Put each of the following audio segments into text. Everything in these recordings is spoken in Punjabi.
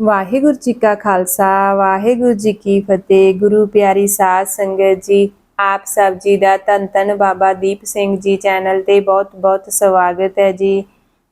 ਵਾਹਿਗੁਰੂ ਜੀ ਕਾ ਖਾਲਸਾ, ਵਾਹਿਗੁਰੂ ਜੀ ਕੀ ਫਤਿਹ। ਗੁਰੂ ਪਿਆਰੀ ਸਾਧ ਸੰਗਤ ਜੀ, ਆਪ ਸਭ ਜੀ ਦਾ ਧੰਨ ਧੰਨ ਬਾਬਾ ਦੀਪ ਸਿੰਘ ਜੀ ਚੈਨਲ ਤੇ ਬਹੁਤ ਬਹੁਤ ਸਵਾਗਤ ਹੈ ਜੀ।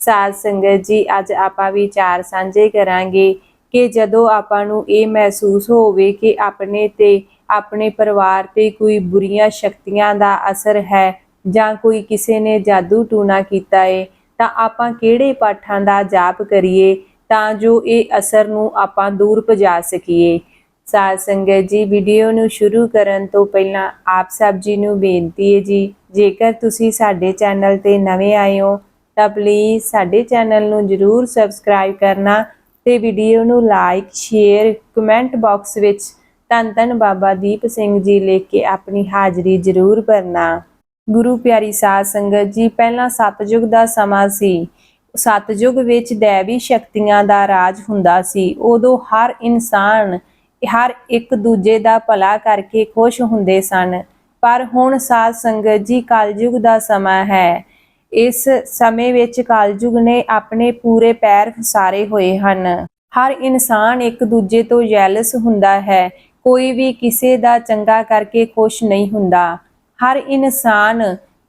ਸਾਧ ਸੰਗਤ ਜੀ, ਅੱਜ ਆਪਾਂ ਵਿਚਾਰ ਸਾਂਝੇ ਕਰਾਂਗੇ ਕਿ ਜਦੋਂ ਆਪਾਂ ਨੂੰ ਇਹ ਮਹਿਸੂਸ ਹੋਵੇ ਕਿ ਆਪਣੇ ਤੇ, ਆਪਣੇ ਪਰਿਵਾਰ ਤੇ ਕੋਈ ਬੁਰੀਆਂ ਸ਼ਕਤੀਆਂ ਦਾ ਅਸਰ ਹੈ ਜਾਂ ਕੋਈ ਕਿਸੇ ਨੇ ਜਾਦੂ ਟੂਣਾ ਕੀਤਾ ਏ, ਤਾਂ ਆਪਾਂ ਕਿਹੜੇ ਪਾਠਾਂ ਦਾ ਜਾਪ ਕਰੀਏ? ਤਾਂ ਜੋ ਇਹ ਅਸਰ ਨੂੰ ਆਪਾਂ ਦੂਰ ਭਜਾ ਸਕੀਏ। ਸਾਧ ਸੰਗਤ ਜੀ ਵੀਡੀਓ ਨੂੰ ਸ਼ੁਰੂ ਕਰਨ ਤੋਂ ਪਹਿਲਾਂ ਆਪ ਸਭ ਜੀ ਨੂੰ ਬੇਨਤੀ ਹੈ ਜੀ, ਜੇਕਰ ਤੁਸੀਂ ਸਾਡੇ ਚੈਨਲ ਤੇ ਨਵੇਂ ਆਏ ਹੋ, ਤਾਂ ਪਲੀਜ਼ ਸਾਡੇ ਚੈਨਲ ਨੂੰ ਜਰੂਰ ਸਬਸਕ੍ਰਾਈਬ ਕਰਨਾ ਤੇ ਵੀਡੀਓ ਨੂੰ ਲਾਈਕ ਸ਼ੇਅਰ ਕਮੈਂਟ ਬਾਕਸ ਵਿੱਚ ਧੰਨ ਧੰਨ ਬਾਬਾ ਦੀਪ ਸਿੰਘ ਜੀ ਲਿਖ ਕੇ ਆਪਣੀ ਹਾਜ਼ਰੀ ਜਰੂਰ ਭਰਨਾ। ਗੁਰੂ ਪਿਆਰੀ ਸਾਧ ਸੰਗਤ ਜੀ, ਪਹਿਲਾਂ ਸਤਜੁਗ ਦਾ ਸਮਾਂ ਸੀ। ਸਤਜੁਗ ਵਿੱਚ ਦੇਵੀ ਸ਼ਕਤੀਆਂ ਦਾ ਰਾਜ ਹੁੰਦਾ ਸੀ, ਉਦੋਂ ਹਰ ਇਨਸਾਨ, ਹਰ ਇੱਕ ਦੂਜੇ ਦਾ ਭਲਾ ਕਰਕੇ ਖੁਸ਼ ਹੁੰਦੇ ਸਨ। ਪਰ ਹੁਣ ਸਾਧ ਸੰਗਤ ਜੀ, ਕਲਯੁਗ ਦਾ ਸਮਾਂ ਹੈ। ਇਸ ਸਮੇਂ ਵਿੱਚ ਕਲਯੁਗ ਨੇ ਆਪਣੇ ਪੂਰੇ ਪੈਰ ਫਸਾਰੇ ਹੋਏ ਹਨ। ਹਰ ਇਨਸਾਨ ਇੱਕ ਦੂਜੇ ਤੋਂ ਜੈਲਸ ਹੁੰਦਾ ਹੈ। ਕੋਈ ਵੀ ਕਿਸੇ ਦਾ ਚੰਗਾ ਕਰਕੇ ਖੁਸ਼ ਨਹੀਂ ਹੁੰਦਾ। ਹਰ ਇਨਸਾਨ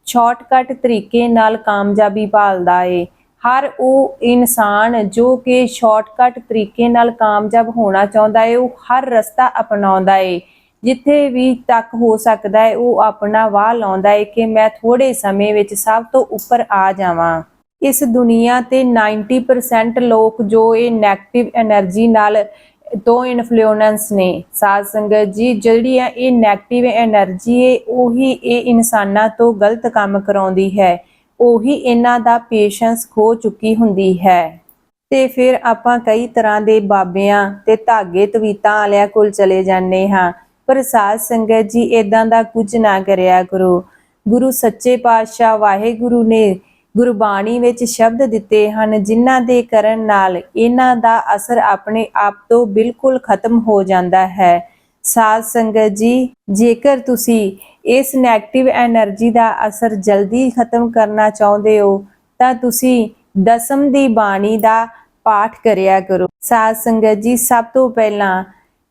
ਸ਼ਾਰਟਕਟ ਤਰੀਕੇ ਨਾਲ ਕਾਮਯਾਬੀ ਭਾਲਦਾ ਏ। ਹਰ ਉਹ ਇਨਸਾਨ ਜੋ ਕਿ ਸ਼ਾਰਟਕਟ ਤਰੀਕੇ ਨਾਲ ਕਾਮਯਾਬ ਹੋਣਾ ਚਾਹੁੰਦਾ ਹੈ ਉਹ ਹਰ ਰਸਤਾ ਅਪਣਾਉਂਦਾ ਹੈ ਜਿੱਥੇ ਵੀ ਤੱਕ ਹੋ ਸਕਦਾ ਹੈ ਉਹ ਆਪਣਾ ਵਾਹ ਲਾਉਂਦਾ ਹੈ ਕਿ ਮੈਂ ਥੋੜੇ ਸਮੇਂ ਵਿੱਚ ਸਭ ਤੋਂ ਉੱਪਰ ਆ ਜਾਵਾਂ। ਇਸ ਦੁਨੀਆ ਤੇ 90% ਲੋਕ ਜੋ ਇਹ 네ਗੇਟਿਵ એનર્ਜੀ ਨਾਲ ਤੋਂ ਇਨਫਲੂਐਂਸ ਨੇ। ਸਾਧ ਸੰਗਤ ਜੀ, ਜਿਹੜੀ ਆ ਇਹ 네ਗੇਟਿਵ એનર્ਜੀ ਹੈ ਉਹੀ ਇਹ ਇਨਸਾਨਾਂ ਤੋਂ ਗਲਤ ਕੰਮ ਕਰਾਉਂਦੀ ਹੈ। ਉਹੀ ਇਹਨਾਂ ਦਾ ਪੇਸ਼ੈਂਸ ਖੋ ਚੁੱਕੀ ਹੁੰਦੀ ਹੈ। ਤੇ ਫਿਰ ਆਪਾਂ ਕਈ ਤਰ੍ਹਾਂ ਦੇ ਬਾਬਿਆਂ ਤੇ ਧਾਗੇ ਤਵੀਤਾਂ ਵਾਲਿਆਂ ਕੋਲ ਚਲੇ ਜਾਂਦੇ ਹਾਂ। ਪਰ ਸਾਧ ਸੰਗਤ ਜੀ ਇਦਾਂ ਦਾ ਕੁਝ ਨਾ ਕਰਿਆ ਕਰੋ। ਗੁਰੂ ਸੱਚੇ ਪਾਤਸ਼ਾਹ ਵਾਹਿਗੁਰੂ ਨੇ ਗੁਰਬਾਣੀ ਵਿੱਚ ਸ਼ਬਦ ਦਿੱਤੇ ਹਨ, ਜਿਨ੍ਹਾਂ ਦੇ ਕਰਨ ਨਾਲ ਇਹਨਾਂ ਦਾ ਅਸਰ ਆਪਣੇ ਆਪ ਤੋਂ ਬਿਲਕੁਲ ਖਤਮ ਹੋ ਜਾਂਦਾ ਹੈ। ਸਾਧ ਸੰਗਤ ਜੀ, ਜੇਕਰ ਤੁਸੀਂ ਇਸ 네ਗੇਟਿਵ એનર્ਜੀ ਦਾ ਅਸਰ ਜਲਦੀ ਖਤਮ ਕਰਨਾ ਚਾਹੁੰਦੇ ਹੋ, ਤਾਂ ਤੁਸੀਂ ਦਸਮ ਦੀ ਬਾਣੀ ਦਾ ਪਾਠ ਕਰਿਆ ਕਰੋ। ਸਾਧ ਸੰਗਤ ਜੀ, ਸਭ ਤੋਂ ਪਹਿਲਾਂ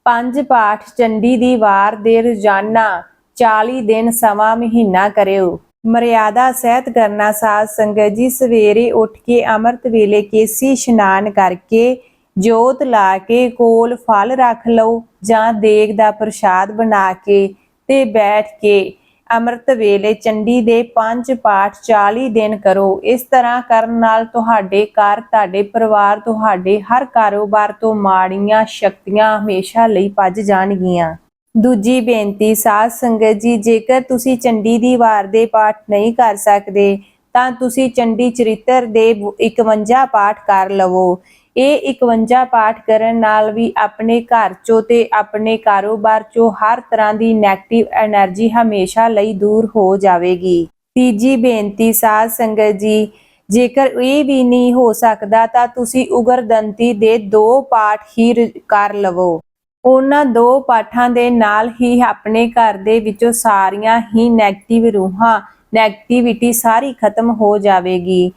ਪੰਜ ਪਾਠ ਚੰਡੀ ਦੀ ਵਾਰ ਦੇ ਰੋਜ਼ਾਨਾ 40 ਦਿਨ ਸਵਾ ਮਹੀਨਾ ਕਰਿਓ। ਮਰਿਆਦਾ ਸਹਿਤ ਕਰਨਾ ਸਾਧ ਸੰਗਤ ਜੀ, ਸਵੇਰੇ ਉੱਠ ਕੇ ਅੰਮ੍ਰਿਤ ਵੇਲੇ ਕੇਸੀ ਇਸ਼ਨਾਨ ਕਰਕੇ ਜੋਤ ਲਾ ਕੇ ਕੋਲ ਫਲ ਰੱਖ ਲਓ ਜਾਂ ਦੇਗ ਦਾ ਪ੍ਰਸ਼ਾਦ ਬਣਾ ਕੇ ਤੇ ਬੈਠ ਕੇ ਅੰਮ੍ਰਿਤ ਵੇਲੇ ਚੰਡੀ ਦੇ ਪੰਜ ਪਾਠ 40 ਦਿਨ ਕਰੋ। ਇਸ ਤਰ੍ਹਾਂ ਕਰਨ ਨਾਲ ਤੁਹਾਡੇ ਘਰ, ਤੁਹਾਡੇ ਪਰਿਵਾਰ, ਤੁਹਾਡੇ ਹਰ ਕਾਰੋਬਾਰ ਤੋਂ ਮਾੜੀਆਂ ਸ਼ਕਤੀਆਂ ਹਮੇਸ਼ਾ ਲਈ ਭੱਜ ਜਾਣਗੀਆਂ। ਦੂਜੀ ਬੇਨਤੀ, ਸਾਧ ਸੰਗਤ ਜੀ, ਜੇਕਰ ਤੁਸੀਂ ਚੰਡੀ ਦੀ ਵਾਰ ਦੇ ਪਾਠ ਨਹੀਂ ਕਰ ਸਕਦੇ, ਤਾਂ ਤੁਸੀਂ ਚੰਡੀ ਚਰਿੱਤਰ ਦੇ 51 ਪਾਠ ਕਰ ਲਵੋ। ਇਹ 51 ਪਾਠ ਕਰਨ ਨਾਲ ਵੀ ਆਪਣੇ ਘਰ ਚੋਂ ਤੇ ਆਪਣੇ ਕਾਰੋਬਾਰ ਚੋਂ ਹਰ ਤਰ੍ਹਾਂ ਦੀ 네ਗੇਟਿਵ એનર્ਜੀ ਹਮੇਸ਼ਾ ਲਈ ਦੂਰ ਹੋ ਜਾਵੇਗੀ। ਤੀਜੀ ਬੇਨਤੀ, ਸਾਧ ਸੰਗਤ ਜੀ, ਜੇਕਰ ਇਹ ਵੀ ਨਹੀਂ ਹੋ ਸਕਦਾ ਤਾਂ ਤੁਸੀਂ ਉਗਰਦੰਤੀ ਦੇ ਦੋ ਪਾਠ ਹੀ ਕਰ ਲਵੋ। ਉਹਨਾਂ ਦੋ ਪਾਠਾਂ ਦੇ ਨਾਲ ਹੀ ਆਪਣੇ ਘਰ ਦੇ ਵਿੱਚੋਂ ਸਾਰੀਆਂ ਹੀ 네ਗੇਟਿਵ ਰੂਹਾਂ 네ਗੇਟਿਵਿਟੀ ਸਾਰੀ ਖਤਮ ਹੋ ਜਾਵੇਗੀ।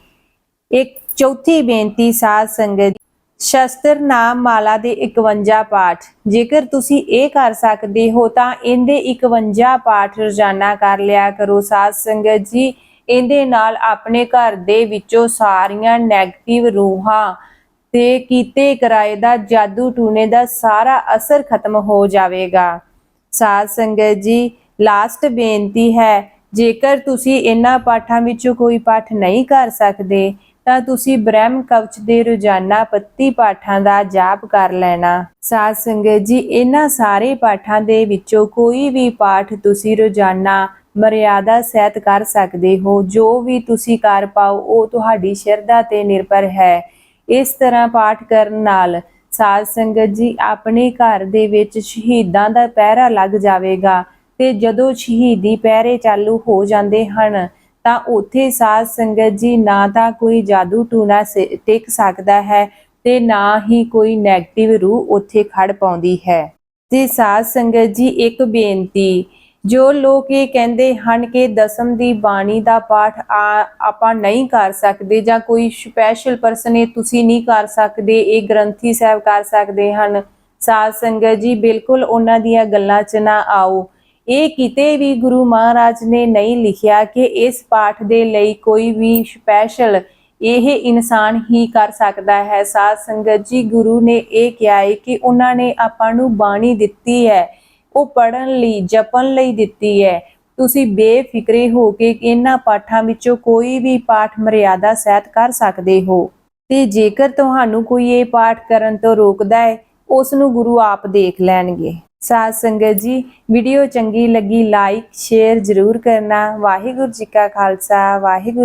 ਇੱਕ ਚੌਥੀ ਬੇਨਤੀ, ਸਾਧ ਸੰਗਤ ਸ਼ਸਤਰ ਨਾਮ ਮਾਲਾ ਦੇ 51 ਪਾਠ। ਜੇਕਰ ਤੁਸੀਂ ਇਹ ਕਰ ਸਕਦੇ ਹੋ ਤਾਂ ਇਹਦੇ 51 ਪਾਠ ਰੋਜ਼ਾਨਾ ਕਰ ਲਿਆ ਕਰੋ। ਸਾਧ ਸੰਗਤ ਜੀ, ਇਹਦੇ ਨਾਲ ਆਪਣੇ ਘਰ ਦੇ ਵਿੱਚੋਂ ਸਾਰੀਆਂ 네ਗੇਟਿਵ ਰੂਹਾਂ ਤੇ ਕੀਤੇ ਕਰਾਏ ਦਾ ਜਾਦੂ ਟੂਨੇ ਦਾ ਸਾਰਾ ਅਸਰ ਖਤਮ ਹੋ ਜਾਵੇਗਾ। ਸਾਧ ਸੰਗਤ ਜੀ, ਲਾਸਟ ਬੇਨਤੀ ਹੈ, ਜੇਕਰ ਤੁਸੀਂ ਇਹਨਾਂ ਪਾਠਾਂ ਵਿੱਚੋਂ ਕੋਈ ਪਾਠ ਨਹੀਂ ਕਰ ਸਕਦੇ ਤਾਂ ਤੁਸੀਂ ਬ੍ਰਹਮ ਕਵਚ ਦੇ ਰੋਜ਼ਾਨਾ ਪੱਤੀ ਪਾਠਾਂ ਦਾ ਜਾਪ ਕਰ ਲੈਣਾ। ਸਾਧ ਸੰਗਤ ਜੀ, ਇਹਨਾਂ ਸਾਰੇ ਪਾਠਾਂ ਦੇ ਵਿੱਚੋਂ ਕੋਈ ਵੀ ਪਾਠ ਤੁਸੀਂ ਰੋਜ਼ਾਨਾ ਮਰਿਆਦਾ ਸਹਿਤ ਕਰ ਸਕਦੇ ਹੋ। ਜੋ ਵੀ ਤੁਸੀਂ ਕਰ ਪਾਓ, ਉਹ ਤੁਹਾਡੀ ਸ਼ਰਧਾ ਤੇ ਨਿਰਭਰ ਹੈ। ਇਸ ਤਰ੍ਹਾਂ ਪਾਠ ਕਰਨ ਨਾਲ ਸਾਧ ਸੰਗਤ ਜੀ, ਆਪਣੇ ਘਰ ਦੇ ਵਿੱਚ ਸ਼ਹੀਦਾਂ ਦਾ ਪਹਿਰਾ ਲੱਗ ਜਾਵੇਗਾ ਤੇ ਜਦੋਂ ਸ਼ਹੀਦੀ ਪਹਿਰੇ ਚਾਲੂ ਹੋ ਜਾਂਦੇ ਹਨ ਤਾਂ ਉੱਥੇ ਸਾਧ ਸੰਗਤ ਜੀ ਨਾ ਤਾਂ ਕੋਈ ਜਾਦੂ ਟੂਣਾ ਟਿਕ ਸਕਦਾ ਹੈ ਤੇ ਨਾ ਹੀ ਕੋਈ 네ਗੇਟਿਵ ਰੂਹ ਉੱਥੇ ਖੜ ਪਾਉਂਦੀ ਹੈ। ਤੇ ਸਾਧ ਸੰਗਤ ਜੀ ਇੱਕ ਬੇਨਤੀ, ਜੋ ਲੋਕ ਇਹ ਕਹਿੰਦੇ ਹਨ ਕਿ ਦਸਮ ਦੀ ਬਾਣੀ ਦਾ ਪਾਠ ਆ- ਆਪਾਂ ਨਹੀਂ ਕਰ ਸਕਦੇ ਜਾਂ ਕੋਈ ਸਪੈਸ਼ਲ ਪਰਸਨ ਇਹ ਤੁਸੀਂ ਨਹੀਂ ਕਰ ਸਕਦੇ, ਇਹ ਗ੍ਰੰਥੀ ਸਾਹਿਬ ਕਰ ਸਕਦੇ ਹਨ। ਸਾਧ ਸੰਗਤ ਜੀ ਬਿਲਕੁਲ ਉਹਨਾਂ ਦੀਆਂ ਗੱਲਾਂ 'ਚ ਨਾ ਆਓ। ਇਹ ਕਿਤੇ ਵੀ ਗੁਰੂ ਮਹਾਰਾਜ ਨੇ ਨਹੀਂ ਲਿਖਿਆ ਕਿ ਇਸ ਪਾਠ ਦੇ ਲਈ ਕੋਈ ਵੀ ਸਪੈਸ਼ਲ ਇਹ ਇਨਸਾਨ ਹੀ ਕਰ ਸਕਦਾ ਹੈ। ਸਾਧ ਸੰਗਤ ਜੀ, ਗੁਰੂ ਨੇ ਇਹ ਕਿਹਾ ਹੈ ਕਿ ਉਹਨਾਂ ਨੇ ਆਪਾਂ ਨੂੰ ਬਾਣੀ ਦਿੱਤੀ ਹੈ। ਉਹ ਪੜਨ ਲਈ, ਜਪਣ ਲਈ ਦਿੱਤੀ ਹੈ। ਤੁਸੀਂ ਬੇਫਿਕਰੇ ਹੋ ਕੇ ਇਹਨਾਂ ਪਾਠਾਂ ਵਿੱਚੋਂ ਕੋਈ ਵੀ ਪਾਠ ਮਰਿਆਦਾ ਸਹਿਤ ਕਰ ਸਕਦੇ ਹੋ। ਤੇ ਜੇਕਰ ਤੁਹਾਨੂੰ ਕੋਈ ਇਹ ਪਾਠ ਕਰਨ ਤੋਂ ਰੋਕਦਾ ਹੈ, ਉਸ ਨੂੰ ਗੁਰੂ ਆਪ ਦੇਖ ਲੈਣਗੇ। ਸਾਧ ਸੰਗਤ ਜੀ ਵੀਡੀਓ ਚੰਗੀ ਲੱਗੀ ਲਾਈਕ ਸ਼ੇਅਰ ਜ਼ਰੂਰ ਕਰਨਾ। ਵਾਹਿਗੁਰੂ ਜੀ ਕਾ ਖਾਲਸਾ, ਵਾਹਿਗੁਰੂ